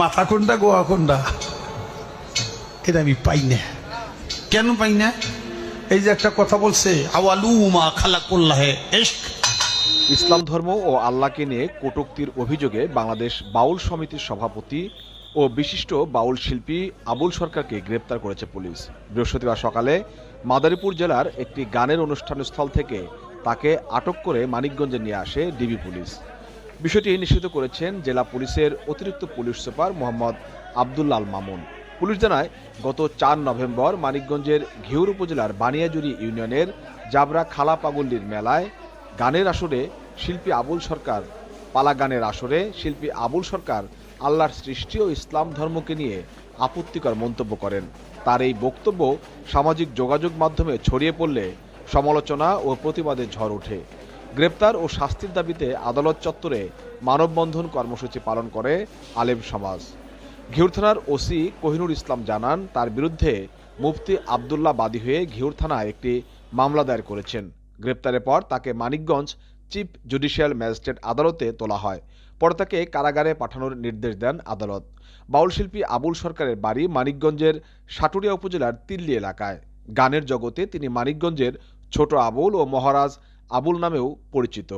মাথা কোনটা, গোয়া কোনটা? এটা আমি পাই না। কেন পাই না? এই যে একটা কথা বলছে, আওয়ালু মা খালা করলাহে এশক ইসলাম ধর্ম ও আল্লাহকে নিয়ে কটুক্তির অভিযোগে বাংলাদেশ বাউল সমিতির সভাপতি ও বিশিষ্ট বাউল শিল্পী আবুল সরকারকে গ্রেপ্তার করেছে পুলিশ। বৃহস্পতিবার সকালে মাদারীপুর জেলার একটি গানের অনুষ্ঠানস্থল থেকে তাকে আটক করে মানিকগঞ্জে নিয়ে আসে ডিবি পুলিশ। বিষয়টি নিশ্চিত করেছেন জেলা পুলিশের অতিরিক্ত police super Mohammad Abdullal Mamun. Police জানায়, গত চার নভেম্বর মানিকগঞ্জের ঘিউর উপজেলার বানিয়াজুরি ইউনিয়নের জাবরা খালা পাগুল্লির মেলায় গানের আসরে শিল্পী আবুল সরকার, পালা গানের আসরে শিল্পী আবুল সরকার আল্লাহর সৃষ্টি ও ইসলাম ধর্মকে নিয়ে আপত্তিকর মন্তব্য করেন। তার এই বক্তব্য সামাজিক যোগাযোগ মাধ্যমে ছড়িয়ে পড়লে সমালোচনা ও প্রতিবাদের ঝড় ওঠে। গ্রেপ্তার ও শাস্তির দাবিতে আদালত চত্বরে মানববন্ধন কর্মসূচি পালন করে আলেম সমাজ। ঘিউর থানার ওসি কোহিনুর ইসলাম জানান, তার বিরুদ্ধে মুফতি আবদুল্লাহ বাদী হয়ে ঘিউর থানায় একটি মামলা দায়ের করেছেন। গ্রেপ্তারের পর তাকে মানিকগঞ্জ চিফ জুডিশিয়াল ম্যাজিস্ট্রেট আদালতে তোলা হয়। পরে তাকে কারাগারে পাঠানোর নির্দেশ দেন আদালত। বাউল শিল্পী আবুল সরকারের বাড়ি মানিকগঞ্জের সাটুরিয়া উপজেলার তিল্লি এলাকায়। গানের জগতে তিনি মানিকগঞ্জের ছোট আবুল ও মহারাজ আবুল নামেও পরিচিত।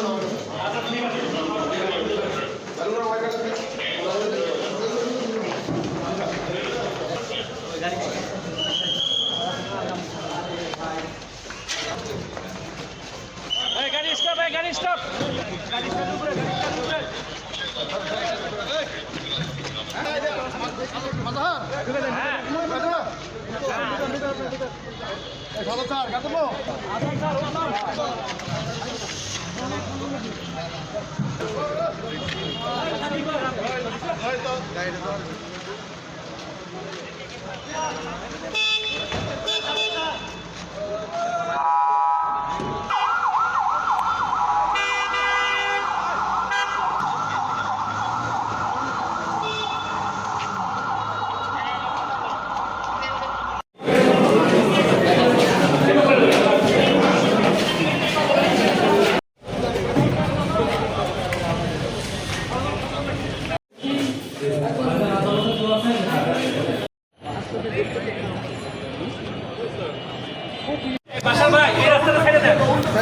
Hey, গাড়ি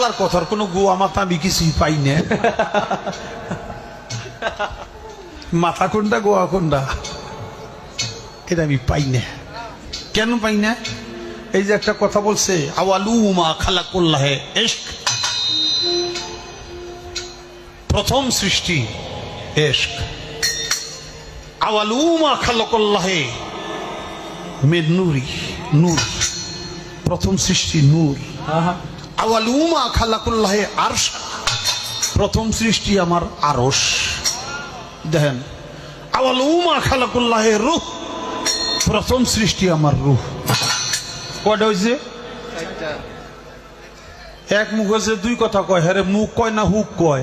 আল্লাহর কথার কোনো গোয়া মাথা আমি কিছুই পাই না। মাথা কোনটা, গোয়া কোনটা? এটা আমি পাই না। কেন পাই না? এই যে একটা কথা বলছে, আওয়ালু মা খালা এশক। প্রথম সৃষ্টি এশক। আওয়ালু মা খালা নূর প্রথম সৃষ্টি নূর। আওয়ালুমা খালাকুল্লাহে আরশ। প্রথম সৃষ্টি আমার আরস দেখেন আওয়ালুমা খালাকুল্লাহে রুহ। প্রথম সৃষ্টি আমার রুহ। কয়টা হয়েছে এক মুখ হয়েছে দুই কথা কয়। হ্যাঁ মুখ কয় না হুক কয়?